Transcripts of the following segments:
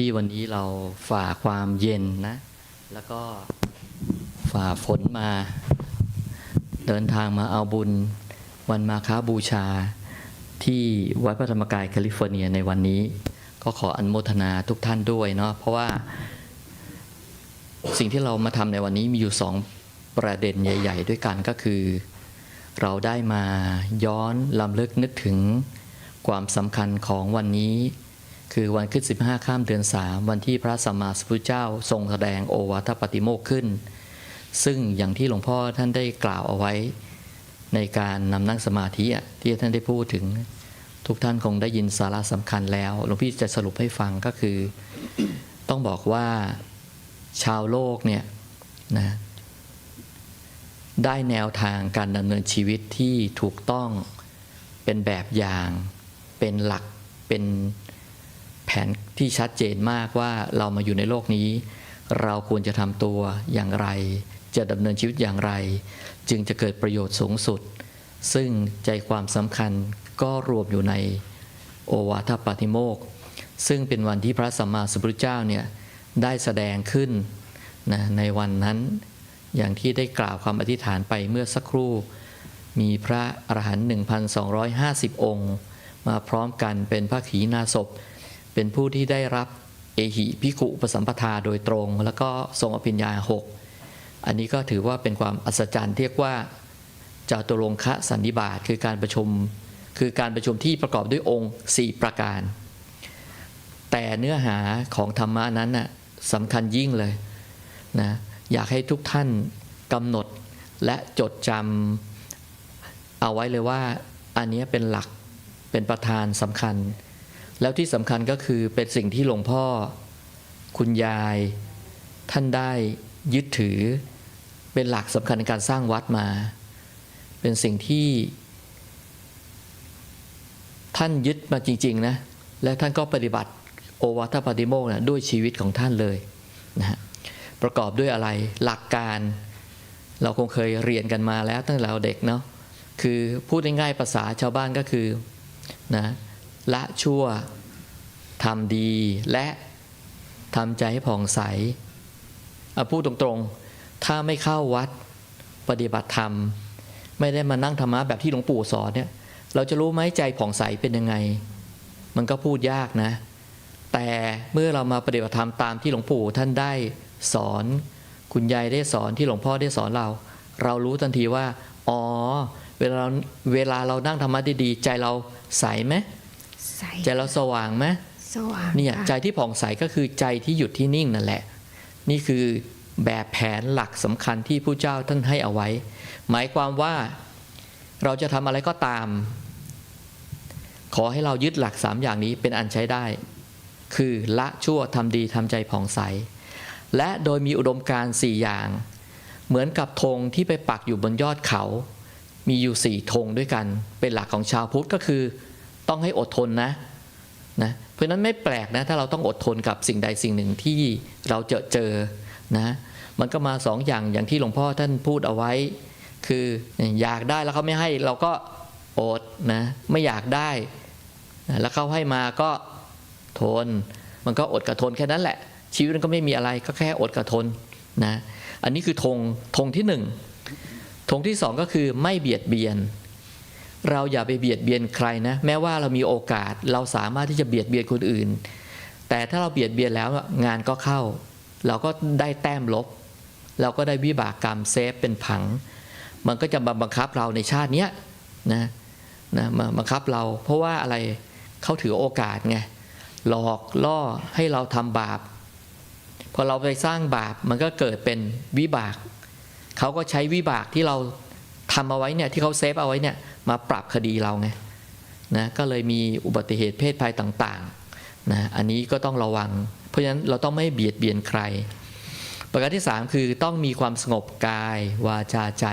ที่วันนี้เราฝ่าความเย็นนะ แล้วก็ฝ่าฝนมา เดินทางมาเอาบุญวันมาค้าบูชา ที่วัดพระธรรมกายแคลิฟอร์เนียในวันนี้ ก็ขออนุโมทนาทุกท่านด้วยเนาะเพราะว่า สิ่งที่เรามาทำในวันนี้มีอยู่สองประเด็นใหญ่ ๆ ด้วยกันก็คือ เราได้มาย้อนลำลึกนึกถึงความสำคัญของวันนี้ คือวันขึ้น 15 ข้ามเดือน 3 วันที่พระสัมมาสัมพุทธเจ้าทรงแสดงโอวาทปาติโมกข์ขึ้น ซึ่งอย่างที่หลวงพ่อท่านได้กล่าวเอาไว้ ในการนำนั่งสมาธิที่ท่านได้พูดถึง ทุกท่านคงได้ยินสาระสำคัญแล้ว หลวงพี่จะสรุปให้ฟังก็คือ ต้องบอกว่าชาวโลกเนี่ยนะได้แนวทางการดำเนินชีวิตที่ถูกต้องเป็นแบบอย่าง เป็นหลักเป็น แผนที่ชัดเจนมากว่าเรามาอยู่ในโลกนี้ เราควรจะทำตัวอย่างไร จะดำเนินชีวิตอย่างไร จึงจะเกิดประโยชน์สูงสุด ซึ่งใจความสำคัญก็รวมอยู่ในโอวาทปาติโมก ซึ่งเป็นวันที่พระสัมมาสัมพุทธเจ้าเนี่ยได้แสดงขึ้นนะในวันนั้นอย่างที่ได้กล่าวคำอธิษฐานไปเมื่อสักครู่ มีพระอรหันต์1,250 องค์ มาพร้อมกันเป็นพระขีณาสพ เป็นผู้ที่ได้รับเอหิพิกุปสัมปทาโดยตรง แล้วก็ทรงอภิญญาหกอันนี้ก็ถือว่าเป็นความอัศจรรย์เรียกว่าจาตุรงคะสันนิบาตคือการประชุมคือการประชุมที่ประกอบด้วยองค์ 4 ประการ แต่เนื้อหาของธรรมะนั้นน่ะสำคัญยิ่งเลยนะอยากให้ทุกท่านกำหนดและจดจำเอาไว้เลยว่าอันนี้เป็นหลักเป็นประธานสำคัญ แล้วที่สำคัญก็คือเป็นสิ่งที่หลวงพ่อ คุณยาย ท่านได้ยึดถือ เป็นหลักสำคัญในการสร้างวัดมา เป็นสิ่งที่ ท่านยึดมาจริง ๆ นะ และท่านก็ปฏิบัติโอวาทปาติโมกข์นะด้วยชีวิตของท่านเลยนะฮะประกอบด้วยอะไรหลักการเราคงเคยเรียนกันมาแล้วตั้งแต่เราเด็กเนาะคือพูดง่ายๆภาษาชาวบ้านก็คือนะ ละชั่วทำดีและทำใจให้ผ่องใสเอาพูดตรงๆ ถ้าไม่เข้าวัดปฏิบัติธรรม ไม่ได้มานั่งธรรมะแบบที่หลวงปู่สอนเนี่ย เราจะรู้ไหมใจผ่องใสเป็นยังไง มันก็พูดยากนะ แต่เมื่อเรามาปฏิบัติธรรมตามที่หลวงปู่ท่านได้สอน คุณยายได้สอนที่หลวงพ่อได้สอนเรา เรารู้ทันทีว่า อ๋อ เวลาเราเวลาเรานั่งธรรมะดีๆ ใจเราใสไหม ใสใจเราสว่างไหมสว่างเนี่ยค่ะใจที่ผ่องใสก็คือใจที่หยุดที่นิ่งนั่นแหละ นี่คือแบบแผนหลักสำคัญที่ผู้เจ้าท่านให้เอาไว้ หมายความว่าเราจะทำอะไรก็ตาม ขอให้เรายึดหลักสามอย่างนี้เป็นอันใช้ได้ คือละชั่วทำดีทำใจผ่องใส และโดยมีอุดมการณ์สี่อย่าง เหมือนกับธงที่ไปปักอยู่บนยอดเขา มีอยู่สี่ธงด้วยกัน เป็นหลักของชาวพุทธก็คือ ต้องให้อดทนนะนะเพราะนั้นไม่แปลกนะถ้าเราต้องอดทนกับสิ่งใดสิ่งหนึ่งที่เราเจอเจอนะมันก็มาสองอย่างอย่างที่หลวงพ่อท่านพูดเอาไว้ คืออยากได้แล้วเขาไม่ให้เราก็อดนะไม่อยากได้นะแล้วเขาให้มาก็ทน มันก็อดกับทนแค่นั้นแหละ ชีวิตมันก็ไม่มีอะไรก็แค่อดกับทนนะอันนี้คือธงธงที่หนึ่งธงที่สองก็คือไม่เบียดเบียน เราอย่าไปเบียดเบียนใครนะ แม้ว่าเรามีโอกาสเราสามารถที่จะเบียดเบียนคนอื่น แต่ถ้าเราเบียดเบียนแล้วงานก็เข้า เราก็ได้แต้มลบ เราก็ได้วิบากกรรมเซฟเป็นผัง มันก็จะบังคับเราในชาติเนี้ยนะนะมาบังคับเรา เพราะว่าอะไรเขาถือโอกาสไงหลอกล่อให้เราทำบาปพอเราไปสร้างบาปมันก็เกิดเป็นวิบาก เขาก็ใช้วิบากที่เราทำเอาไว้เนี่ยที่เขาเซฟเอาไว้เนี่ย มาปรับคดีเราไงนะก็เลยมีอุบัติเหตุเพศภัยต่างๆนะอันนี้ก็ต้องระวัง เพราะฉะนั้นเราต้องไม่เบียดเบียนใคร ประการที่ 3 คือต้องมีความสงบกายวาจาใจ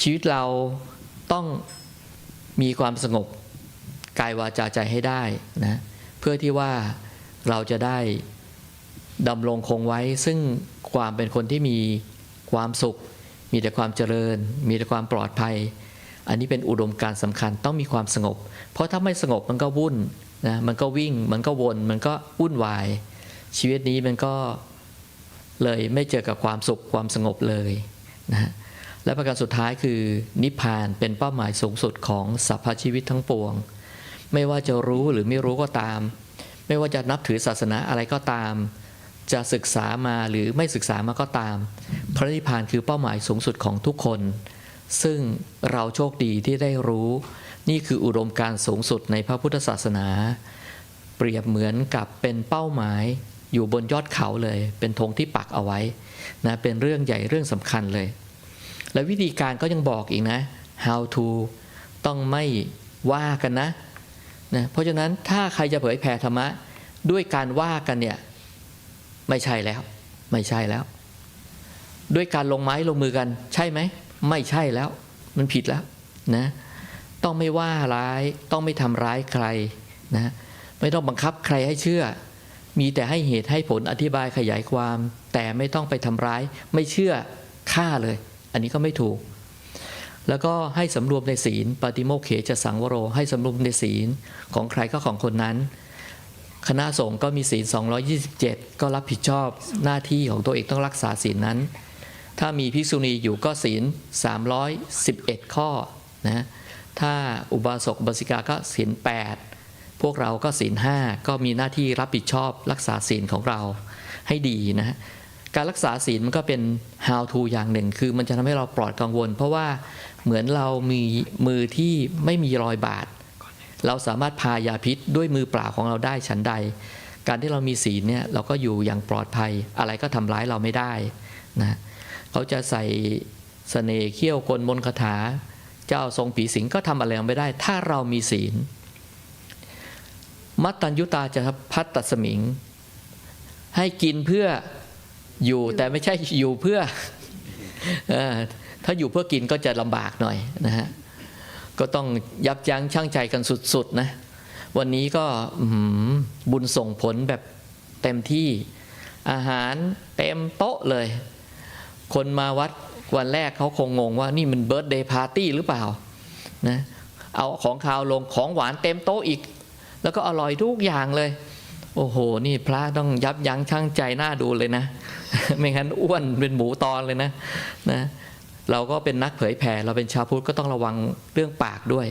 ชีวิตเราต้องมีความสงบกายวาจาใจให้ได้นะเพื่อที่ว่าเราจะได้ดำรงคงไว้ ซึ่งความเป็นคนที่มีความสุข มีแต่ความเจริญ มีแต่ความปลอดภัย อันนี้เป็นอุดมการณ์สำคัญต้องมีความสงบ เพราะถ้าไม่สงบมันก็วุ่นนะมันก็วิ่งมันก็วน มันก็วุ่นวาย ชีวิตนี้มันก็เลยไม่เจอกับความสุขความสงบเลยนะและประการสุดท้ายคือนิพพานเป็นเป้าหมายสูงสุดของสรรพชีวิตทั้งปวง ไม่ว่าจะรู้หรือไม่รู้ก็ตาม ไม่ว่าจะนับถือศาสนาอะไรก็ตาม จะศึกษามาหรือไม่ศึกษามาก็ตาม พระนิพพานคือเป้าหมายสูงสุดของทุกคน ซึ่งเราโชคดีที่ได้รู้ นี่คืออุดมการสูงสุดในพระพุทธศาสนา เปรียบเหมือนกับเป็นเป้าหมายอยู่บนยอดเขาเลย เป็นธงที่ปักเอาไว้นะเป็นเรื่องใหญ่เรื่องสำคัญเลย และวิธีการก็ยังบอกอีกนะ how to ต้องไม่ว่ากันนะนะ เพราะฉะนั้นถ้าใครจะเผยแผ่ธรรมะด้วยการว่ากันเนี่ยไม่ใช่แล้ว ไม่ใช่แล้ว ด้วยการลงไม้ลงมือกันใช่ไหม ไม่ใช่แล้วมันผิดแล้วนะต้องไม่ว่าร้ายต้องไม่ทำร้ายใครนะไม่ต้องบังคับใครให้เชื่อ มีแต่ให้เหตุให้ผลอธิบายขยายความ แต่ไม่ต้องไปทำร้าย ไม่เชื่อฆ่าเลย อันนี้ก็ไม่ถูก แล้วก็ให้สำรวมในศีลปฏิโมกเขจะสังวโร ให้สำรวมในศีลของใครก็ของคนนั้น คณะสงฆ์ก็มีศีล 227 ก็รับผิดชอบหน้าที่ของตัวเองต้องรักษาศีลนั้น ถ้ามีภิกษุณีอยู่ก็ศีล 311 ข้อนะถ้าอุบาสกบาสิกาก็ศีล 8 พวกเราก็ศีล 5 ก็มีหน้าที่รับผิดชอบรักษาศีลของเราให้ดีนะการรักษาศีลมันก็เป็น how to อย่างหนึ่ง คือมันจะทำให้เราปลอดกังวล เพราะว่าเหมือนเรามีมือที่ไม่มีรอยบาดเราสามารถพายาพิษด้วยมือเปล่าของเราได้ฉันใด การที่เรามีศีลเนี่ยเราก็อยู่อย่างปลอดภัยอะไรก็ทำร้ายเราไม่ได้นะ เขาจะใส่เสน่ห์เขี้ยวกลมนต์คาถา เจ้าทรงผีสิงก็ทำอะไรไม่ได้ ถ้าเรามีศีล มัตตัญยุตาจะพัตตสมิง ให้กินเพื่ออยู่แต่ไม่ใช่อยู่เพื่ออถ้าอยู่เพื่อกินก็จะลำบากหน่อยนะฮะก็ต้องยับยั้งชั่งใจกันสุดๆนะวันนี้ก็บุญส่งผลแบบเต็มที่อาหารเต็มโต๊ะเลย คนมาวัดวันแรกเขาคงงงว่านี่มันเบิร์ตเดย์พาร์ตี้หรือเปล่านะเอาของคาวลงของหวานเต็มโต๊ะอีก แล้วก็อร่อยทุกอย่างเลย โอ้โห นี่พระต้องยับยั้งชั่งใจหน้าดูเลยนะ ไม่งั้นอ้วนเป็นหมูตอนเลยนะนะเราก็เป็นนักเผยแผ่เราเป็นชาวพุทธก็ต้องระวังเรื่องปากด้วย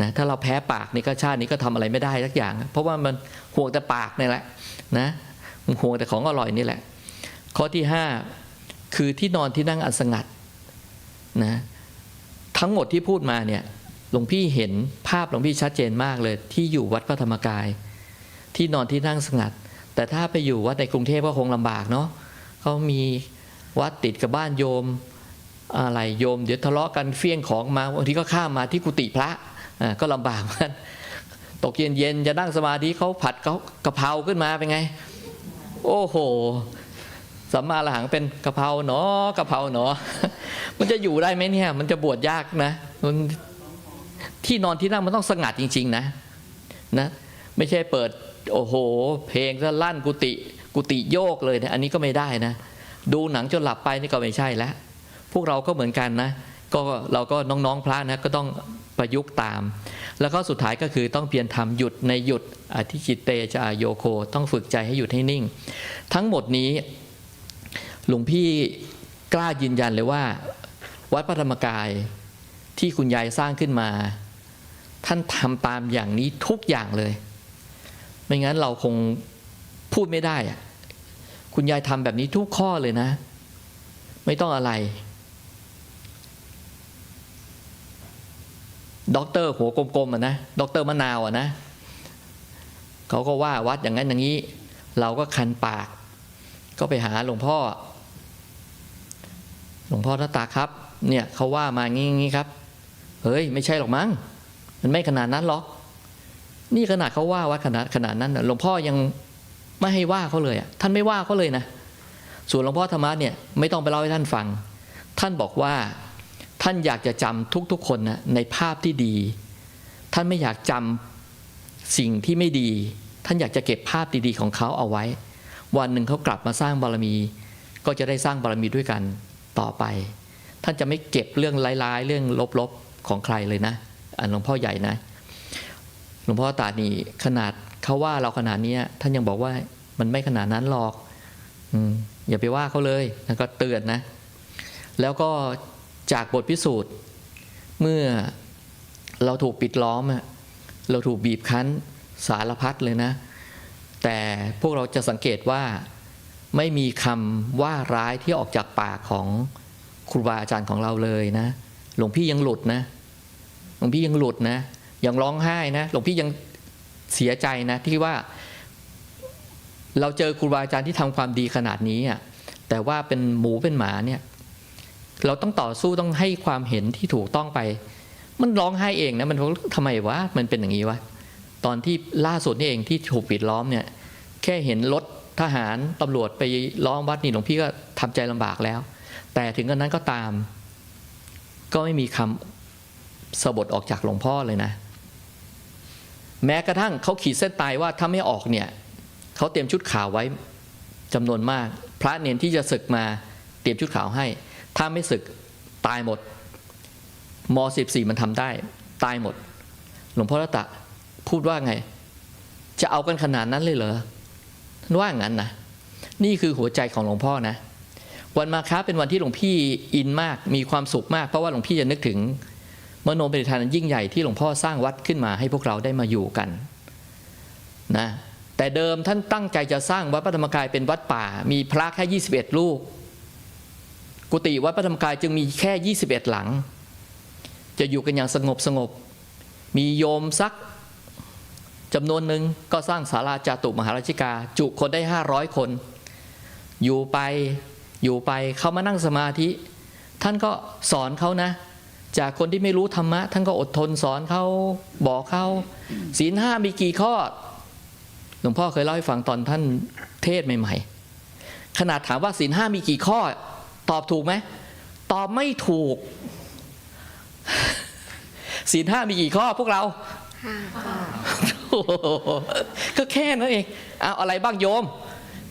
นะถ้าเราแพ้ปากนี่ก็ชาตินี้ก็ทำอะไรไม่ได้สักอย่าง เพราะว่ามันห่วงแต่ปากนี่แหละนะห่วงแต่ของอร่อยนี่แหละ ข้อที่ห้า คือที่นอนที่นั่งอันสงัดนะทั้งหมดที่พูดมาเนี่ยหลวงพี่เห็นภาพหลวงพี่ชัดเจนมากเลย ที่อยู่วัดพระธรรมกาย ที่นอนที่นั่งสงัด แต่ถ้าไปอยู่วัดในกรุงเทพก็คงลำบากเนาะเขามีวัดติดกับบ้านโยมอะไรโยม เดี๋ยวทะเลาะกันเฟี้ยงของมาบางทีก็ข้ามมาที่กุฏิพระก็ลำบากมือนกันตกเย็นจะนั่งสมาธิเขาผัดเขากะเพราขึ้นมาเป็นไง โอ้โห สัมมาละหังเป็นกะเพราหนอกะเพราหนอมันจะอยู่ได้ไหมเนี่ย มันจะบวชยากนะมันที่นอนที่นั่งมันต้องสงัดจริง ๆ นะนะ ไม่ใช่เปิด โอ้โห เพลงซะลั่นกุฏิกุฏิโยกเลยนะอันนี้ก็ไม่ได้นะ ดูหนังจนหลับไปนี่ก็ไม่ใช่แล้วพวกเราก็เหมือนกันนะ ก็เราก็น้องๆพระนะก็ต้องประยุกต์ตาม แล้วก็สุดท้ายก็คือต้องเพียรทำหยุดในหยุดอธิจิตเตจะอโยโค ต้องฝึกใจให้หยุดให้นิ่ง ทั้งหมดนี้ หลวงพี่กล้ายืนยันเลยว่า วัดพระธรรมกายที่คุณยายสร้างขึ้นมา ท่านทำตามอย่างนี้ทุกอย่างเลย ไม่งั้นเราคงพูดไม่ได้อะคุณยายทำแบบนี้ทุกข้อเลยนะ ไม่ต้องอะไรด็อกเตอร์หัวกลมๆอะนะด็อกเตอร์มะนาวอะนะเขาก็ว่าวัดอย่างนั้นอย่างนี้ เราก็คันปาก ก็ไปหาหลวงพ่อ ลวงพ่อท่าตาครับ เนี่ยเขาว่ามางี้งี้ครับ เฮ้ย ไม่ใช่หรอกมั้ง มันไม่ขนาดนั้นหรอก นี่ขนาดเขาว่าวัดขนาดขนาดนั้นหลวงพ่อยังไม่ให้ว่าเขาเลยอะ ท่านไม่ว่าเขาเลยนะ ส่วนหลวงพ่อธรรมะเนี่ยไม่ต้องไปเล่าให้ท่านฟัง ท่านบอกว่าท่านอยากจะจำทุกๆคนนะในภาพที่ดี ท่านไม่อยากจำสิ่งที่ไม่ดี ท่านอยากจะเก็บภาพดีๆของเขาเอาไว้ วันหนึ่งเขากลับมาสร้างบารมี ก็จะได้สร้างบารมีด้วยกัน ต่อไป ท่านจะไม่เก็บเรื่องร้ายๆ เรื่องลบๆของใครเลยนะอันหลวงพ่อใหญ่นะหลวงพ่อตานี่ขนาดเขาว่าเราขนาดนี้ท่านยังบอกว่ามันไม่ขนาดนั้นหรอกอย่าไปว่าเขาเลยแล้วก็เตือนนะ แล้วก็จากบทพิสูจน์ เมื่อเราถูกปิดล้อม เราถูกบีบคั้นสารพัดเลยนะ แต่พวกเราจะสังเกตว่า ไม่มีคำว่าร้ายที่ออกจากปากของครูบาอาจารย์ของเราเลยนะ หลวงพี่ยังหลุดนะ หลวงพี่ยังหลุดนะ ยังร้องไห้นะ หลวงพี่ยังเสียใจนะที่ว่า เราเจอครูบาอาจารย์ที่ทำความดีขนาดนี้อะแต่ว่าเป็นหมูเป็นหมาเนี่ย เราต้องต่อสู้ต้องให้ความเห็นที่ถูกต้องไป มันร้องไห้เองนะมันบอกทำไมวะมันเป็นอย่างนี้วะตอนที่ล่าสุดนี่เองที่ถูกปิดล้อมเนี่ย แค่เห็นรถ ทหารตำรวจไปล้อมวัดนี่หลวงพี่ก็ทำใจลำบากแล้ว แต่ถึงกระนั้นก็ตาม ก็ไม่มีคำสบทออกจากหลวงพ่อเลยนะ แม้กระทั่งเขาขีดเส้นตายว่าถ้าไม่ออกเนี่ยเขาเตรียมชุดขาวไว้จำนวนมาก พระเนนที่จะศึกมาเตรียมชุดขาวให้ ถ้าไม่ศึกตายหมดม 14 มันทำได้ ตายหมด หลวงพ่อรัตะพูดว่าไง จะเอากันขนาดนั้นเลยเหรอ ว่างั้นนะ นี่คือหัวใจของหลวงพ่อนะ วันมาค้าเป็นวันที่หลวงพี่อินมากมีความสุขมาก เพราะว่าหลวงพี่จะนึกถึงมโนปฏิทานันยิ่งใหญ่ที่หลวงพ่อสร้างวัดขึ้นมาให้พวกเราได้มาอยู่กันนะแต่เดิมท่านตั้งใจจะสร้างวัดพระธรรมกายเป็นวัดป่า มีพระแค่ 21 รูป กุฏิวัดพระธรรมกายจึงมีแค่ 21 หลัง จะอยู่กันอย่างสงบสงบ มีโยมสัก จำนวนหนึ่งก็สร้างศาลาจาตุมหาราชิกา จุคนได้ 500 คน อยู่ไปอยู่ไปเขามานั่งสมาธิ ท่านก็สอนเขานะ จากคนที่ไม่รู้ธรรมะ ท่านก็อดทนสอนเขาบอกเขาศีลห้ามีกี่ข้อหลวงพ่อเคยเล่าให้ฟังตอนท่านเทศใหม่ๆ ขนาดถามว่าศีลห้ามีกี่ข้อ ตอบถูกไหมตอบไม่ถูกศีลห้ามีกี่ข้อพวกเราห้าข้อ ก็แค่นั้นเองเอาอะไรบ้างโยม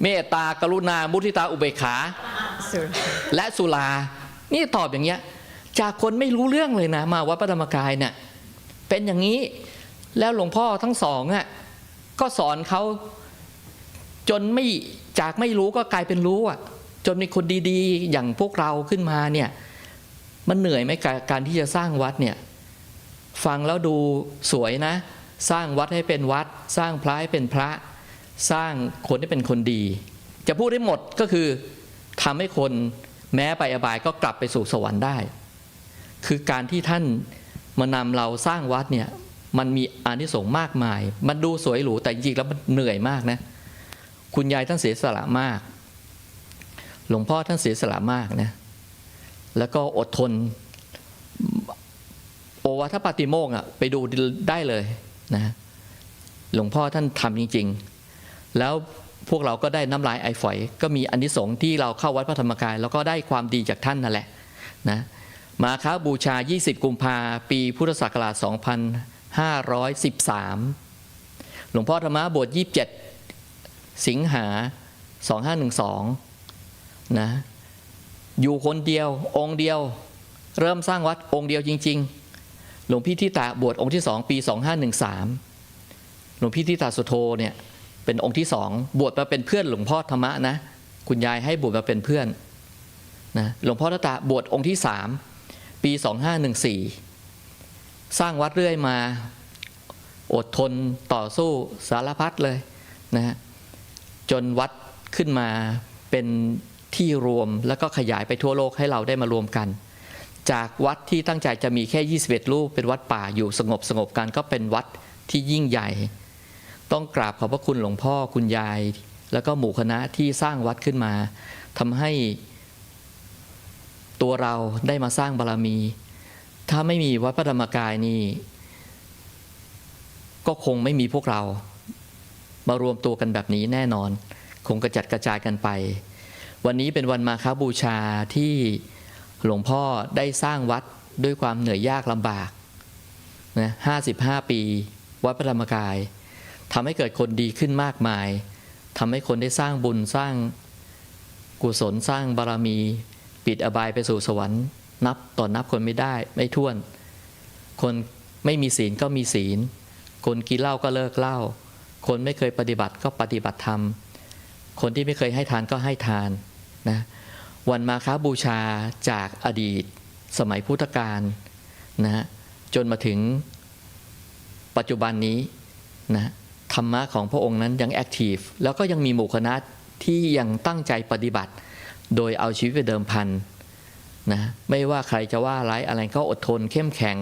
เมตตากรุณา มุทิตาอุเบกขาสุดและสุรานี่ตอบอย่างเงี้ย จากคนไม่รู้เรื่องเลยนะ มาวัดพระธรรมกายเนี่ยเป็นอย่างนี้แล้วหลวงพ่อทั้งสองอะก็สอนเขาจนไม่จากไม่รู้ก็กลายเป็นรู้อะ จนมีคนดีๆ อย่างพวกเราขึ้นมาเนี่ย มันเหนื่อยไหมกับการที่จะสร้างวัดเนี่ย ฟังแล้วดูสวยนะ สร้างวัดให้เป็นวัด สร้างพระให้เป็นพระ สร้างคนให้เป็นคนดี จะพูดได้หมดก็คือทำให้คนแม้ไปอบายก็กลับไปสู่สวรรค์ได้ คือการที่ท่านมานำเราสร้างวัดเนี่ยมันมีอานิสงส์มากมาย มันดูสวยหรูแต่จริงๆแล้วมันเหนื่อยมากนะ คุณยายท่านเสียสละมาก หลวงพ่อท่านเสียสละมากนะ แล้วก็อดทน โอวาทปาติโมกอะไปดูได้เลย นะหลวงพ่อท่านทำจริง ๆ แล้วพวกเราก็ได้น้ำลายไอฝอย ก็มีอนนิสงส์ที่เราเข้าวัดพระธรรมกาย แล้วก็ได้ความดีจากท่านนั่นแหละนะมาค้าบูชา 20 กุมภาปีพุทธศักราช 2513 หลวงพ่อธรรมะบวช27 สิงหา 2512นะอยู่คนเดียวองค์เดียว เริ่มสร้างวัดองค์เดียวจริง ๆ หลวงพี่ทิตาบวชองค์ที่สองปี 2513 หลวงพี่ทิตาสุโธเนี่ยเป็นองค์ที่สองบวชมาเป็นเพื่อนหลวงพ่อธรรมะนะคุณยายให้บวชมาเป็นเพื่อนนะหลวงพ่อตาบวชองค์ที่สามปี 2514 สร้างวัดเรื่อยมาอดทนต่อสู้สารพัดเลยนะฮะจนวัดขึ้นมาเป็นที่รวมแล้วก็ขยายไปทั่วโลกให้เราได้มารวมกัน จากวัดที่ตั้งใจจะมีแค่ 21 รูป เป็นวัดป่าอยู่สงบสงบกันก็เป็นวัดที่ยิ่งใหญ่ ต้องกราบขอบพระคุณหลวงพ่อคุณยาย แล้วก็หมู่คณะที่สร้างวัดขึ้นมาทำให้ตัวเราได้มาสร้างบารมี ถ้าไม่มีวัดพระธรรมกายนี่ก็คงไม่มีพวกเรา มารวมตัวกันแบบนี้แน่นอน คงกระจัดกระจายกันไป วันนี้เป็นวันมาคาบูชาที่ หลวงพ่อได้สร้างวัดด้วยความเหนื่อยยากลำบากนะห้าสิบห้าปี วัดพระธรรมกายทำให้เกิดคนดีขึ้นมากมายทำให้คนได้สร้างบุญสร้างกุศลสร้างบารมี ปิดอบายไปสู่สวรรค์นับต่อนนับคนไม่ได้ไม่ท้วน คนไม่มีศีลก็มีศีล คนกินเหล้าก็เลิกเหล้าคนไม่เคยปฏิบัติก็ปฏิบัติธรรม คนที่ไม่เคยให้ทานก็ให้ทานนะ วันมาค้าบูชาจากอดีตสมัยพุทธกาลนะฮะจนมาถึงปัจจุบันนี้นะธรรมะของพระองค์นั้นยังแอคทีฟแล้วก็ยังมีหมู่คณะที่ยังตั้งใจปฏิบัติ โดยเอาชีวิตไปเดิมพันนะไม่ว่าใครจะว่าร้ายอะไรก็อดทนเข้มแข็ง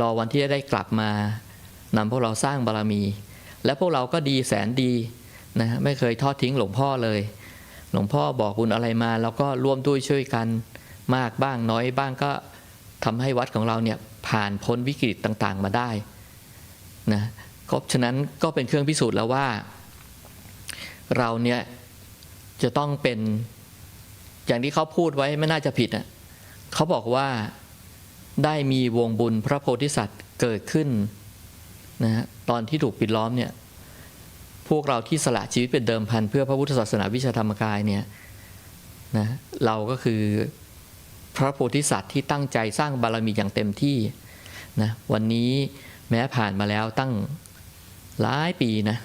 รอวันที่จะได้กลับมานำพวกเราสร้างบารรมี และพวกเราก็ดีแสนดีนะไม่เคยทอดทิ้งหลวงพ่อเลย หลวงพ่อบอกบุญอะไรมาเราก็ร่วมด้วยช่วยกันมากบ้างน้อยบ้างก็ทำให้วัดของเราเนี่ยผ่านพ้นวิกฤตต่างๆมาได้นะก็ฉะนั้นก็เป็นเครื่องพิสูจน์แล้วว่า เราเนี่ยจะต้องเป็นอย่างที่เขาพูดไว้ไม่น่าจะผิดอะเขาบอกว่าได้มีวงบุญพระโพธิสัตว์เกิดขึ้นนะฮะตอนที่ถูกปิดล้อมเนี่ย พวกเราที่สละชีวิตเป็นเดิมพันเพื่อพระพุทธศาสนาวิชาธรรมกายเนี่ยนะเราก็คือพระโพธิสัตว์ที่ตั้งใจสร้างบารมีอย่างเต็มที่นะวันนี้แม้ผ่านมาแล้วตั้งหลายปีนะ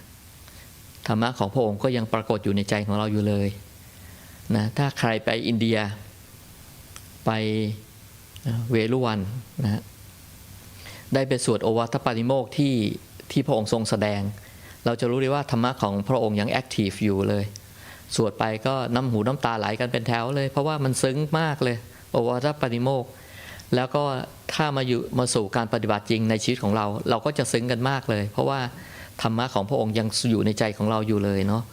ธรรมะของพระองค์ก็ยังปรากฏอยู่ในใจของเราอยู่เลยนะถ้าใครไปอินเดียไปเวลุวันนะได้ไปสวดโอวาทปาติโมกที่ที่พระองค์ทรงแสดง เราจะรู้ได้ว่าธรรมะของพระองค์ยังแอคทีฟอยู่เลย สวดไปก็น้ำหูน้ำตาไหลกันเป็นแถวเลย เพราะว่ามันซึ้งมากเลยโอวาทปาติโมก แล้วก็ถ้ามาอยู่มาสู่การปฏิบัติจริงในชีวิตของเรา เราก็จะซึ้งกันมากเลย เพราะว่าธรรมะของพระองค์ยังอยู่ในใจของเราอยู่เลยเนาะ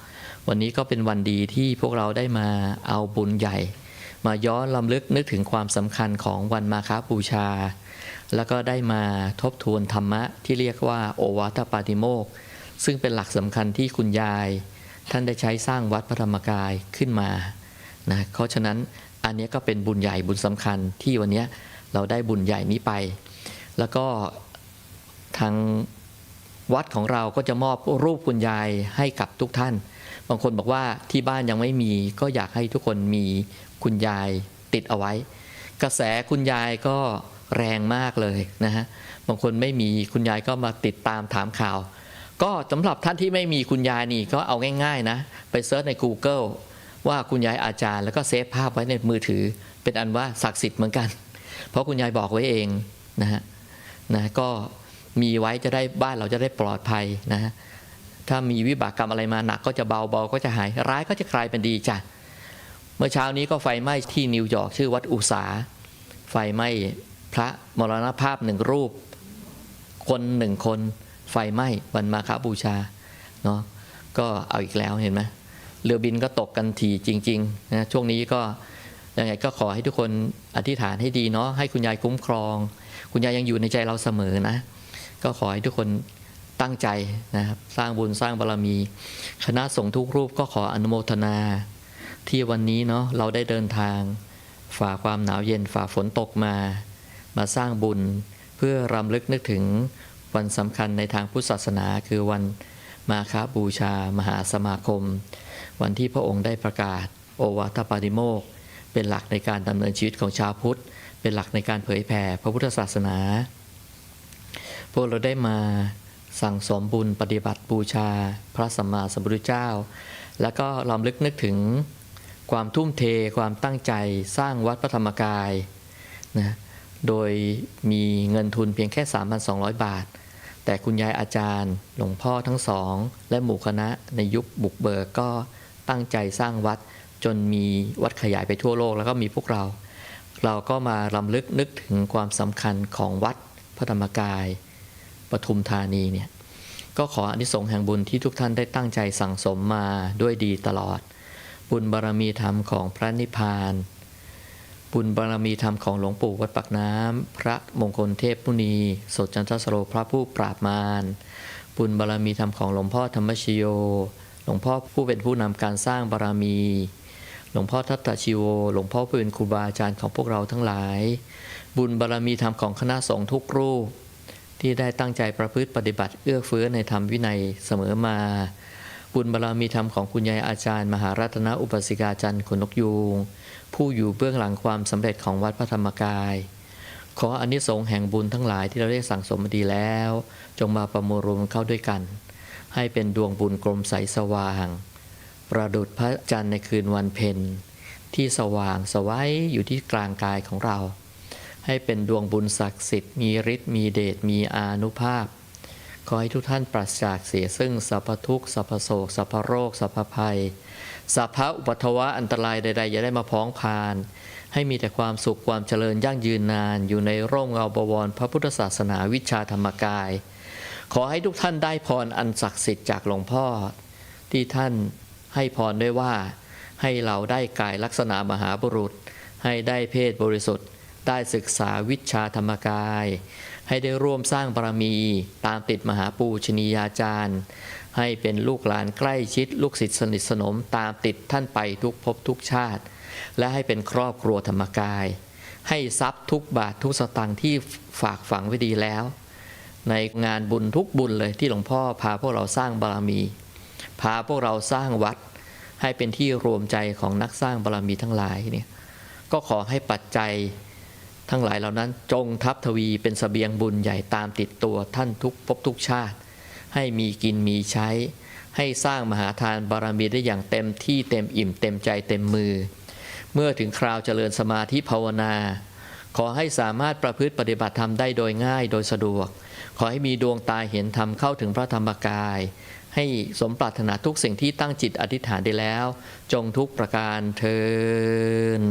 วันนี้ก็เป็นวันดีที่พวกเราได้มาเอาบุญใหญ่ มาย้อนลำลึกนึกถึงความสำคัญของวันมาคาบูชา แล้วก็ได้มาทบทวนธรรมะที่เรียกว่าโอวาทปาติโมก ซึ่งเป็นหลักสำคัญที่คุณยาย ท่านได้ใช้สร้างวัดพระธรรมกายขึ้นมานะเพราะฉะนั้นอันนี้ก็เป็นบุญใหญ่บุญสำคัญที่วันนี้เราได้บุญใหญ่นี้ไป แล้วก็ทางวัดของเราก็จะมอบรูปคุณยายให้กับทุกท่าน บางคนบอกว่าที่บ้านยังไม่มีก็อยากให้ทุกคนมีคุณยายติดเอาไว้ กระแสคุณยายก็แรงมากเลยนะฮะ บางคนไม่มีคุณยายก็มาติดตามถามข่าว ก็สำหรับท่านที่ไม่มีคุณยายนี่ก็เอาง่ายๆนะ ไปเซิร์ชใน Google ว่าคุณยายอาจารย์แล้วก็เซฟภาพไว้ในมือถือ เป็นอันว่าศักดิ์สิทธิ์เหมือนกัน เพราะคุณยายบอกไว้เองนะฮะนะก็มีไว้จะได้บ้านเราจะได้ปลอดภัยนะฮะถ้ามีวิบากกรรมอะไรมาหนักก็จะเบาเบาก็จะหาย ร้ายก็จะกลายเป็นดีจ้ะเมื่อเช้านี้ก็ไฟไหม้ที่นิวยอร์กชื่อวัดอุสาไฟไหม้พระมรณภาพหนึ่งรูป คนหนึ่งคน ไฟไหม้วันมาคาบูชาเนาะก็เอาอีกแล้วเห็นไหมเรือบินก็ตกกันทีจริงๆนะช่วงนี้ก็ยังไงก็ขอให้ทุกคนอธิษฐานให้ดีเนาะให้คุณยายคุ้มครอง คุณยายยังอยู่ในใจเราเสมอนะ ก็ขอให้ทุกคนตั้งใจนะครับสร้างบุญสร้างบารรมี คณะสงฆ์ทุกรูปก็ขออนุโมทนา ที่วันนี้เนาะเราได้เดินทาง ฝ่าความหนาวเย็นฝ่าฝนตกมา มาสร้างบุญเพื่อรำลึกนึกถึง วันสำคัญในทางพุทธศาสนาคือวันมาคาบูชา มหาสมาคม วันที่พระองค์ได้ประกาศ โอวาทปาติโมก เป็นหลักในการดำเนินชีวิตของชาวพุทธ เป็นหลักในการเผยแผ่พระพุทธศาสนา พวกเราได้มาสั่งสมบุญปฏิบัติบูชา พระสัมมาสัมพุทธเจ้า แล้วก็ลำลึกนึกถึงความทุ่มเทความตั้งใจสร้างวัดพระธรรมกายนะโดยมีเงินทุนเพียงแค่ 3,200 บาท แต่คุณยายอาจารย์ หลวงพ่อทั้งสอง และหมู่คณะในยุคบุกเบิกก็ตั้งใจสร้างวัดจนมีวัดขยายไปทั่วโลกแล้วก็มีพวกเรา เราก็มาลำลึกนึกถึงความสำคัญของวัดพระธรรมกายปทุมธานีเนี่ยก็ขออนิสงส์แห่งบุญที่ทุกท่านได้ตั้งใจสั่งสมมาด้วยดีตลอด บุญบารมีธรรมของพระนิพพาน บุญบารมีธรรมของหลวงปู่วัดปักน้ำ พระมงคลเทพมุนีสดจันทสโรพระผู้ปราบมารบุญบารมีธรรมของหลวงพ่อธรรมชโย หลวงพ่อผู้เป็นผู้นำการสร้างบารมี หลวงพ่อทัตตชิโว หลวงพ่อผู้เป็นครูบาอาจารย์ของพวกเราทั้งหลาย บุญบารมีธรรมของคณะสงฆ์ทุกรูป ที่ได้ตั้งใจประพฤติปฏิบัติเอื้อเฟื้อในธรรมวินัยเสมอมา บุญบารมีธรรมของคุณยายอาจารย์ มหารัตนอุปสิกาจันทร์ขนนกยูงผู้อยู่เบื้องหลังความสำเร็จของวัดพระธรรมกาย ขออานิสงส์แห่งบุญทั้งหลายที่เราได้สั่งสมมาดีแล้ว จงมาประมวลรวมเข้าด้วยกัน ให้เป็นดวงบุญกลมใสสว่าง ประดุดพระจันทร์ในคืนวันเพ็ญที่สว่างสวัยอยู่ที่กลางกายของเรา ให้เป็นดวงบุญศักดิ์สิทธิ์มีฤทธิ์มีเดชมีอานุภาพ ขอให้ทุกท่านปราศจากเสียซึ่งสัพพทุกข์สัพพโศกสัพพโรคสัพพภัยสัพพะอุปัทวะอันตรายใด ๆ อย่าได้มาพ้องพาน ให้มีแต่ความสุขความเจริญยั่งยืนนาน อยู่ในร่มเงาบวรพระพุทธศาสนาวิชาธรรมกาย ขอให้ทุกท่านได้พรอันศักดิ์สิทธิ์จากหลวงพ่อ ที่ท่านให้พรด้วยว่า ให้เราได้กายลักษณะมหาบุรุษ ให้ได้เพศบริสุทธิ์ ได้ศึกษาวิชาธรรมกาย ให้ได้ร่วมสร้างบารมี ตามติดมหาปูชนียาจารย์ ให้เป็นลูกหลานใกล้ชิด ลูกศิษย์สนิทสนมตามติดท่านไปทุกภพทุกชาติ และให้เป็นครอบครัวธรรมกาย ให้ทรัพย์ทุกบาททุกสตางค์ที่ฝากฝังไว้ดีแล้ว ในงานบุญทุกบุญเลยที่หลวงพ่อพาพวกเราสร้างบารมี พาพวกเราสร้างวัด ให้เป็นที่รวมใจของนักสร้างบารมีทั้งหลายเนี่ยก็ขอให้ปัจจัย ทั้งหลายเหล่านั้นจงทับทวีเป็นสเสบียงบุญใหญ่ตามติดตัวท่านทุกภพทุกชาติ ให้มีกินมีใช้ ให้สร้างมหาทานบารมีได้อย่างเต็มที่เต็มอิ่มเต็มใจเต็มมือ เมื่อถึงคราวเจริญสมาธิภาวนา ขอให้สามารถประพฤติปฏิบัติธรรมได้โดยง่ายโดยสะดวก ขอให้มีดวงตาเห็นธรรมเข้าถึงพระธรรมกาย ให้สมปรารถนาทุกสิ่งที่ตั้งจิตอธิษฐานได้แล้ว จงทุกประการเทิน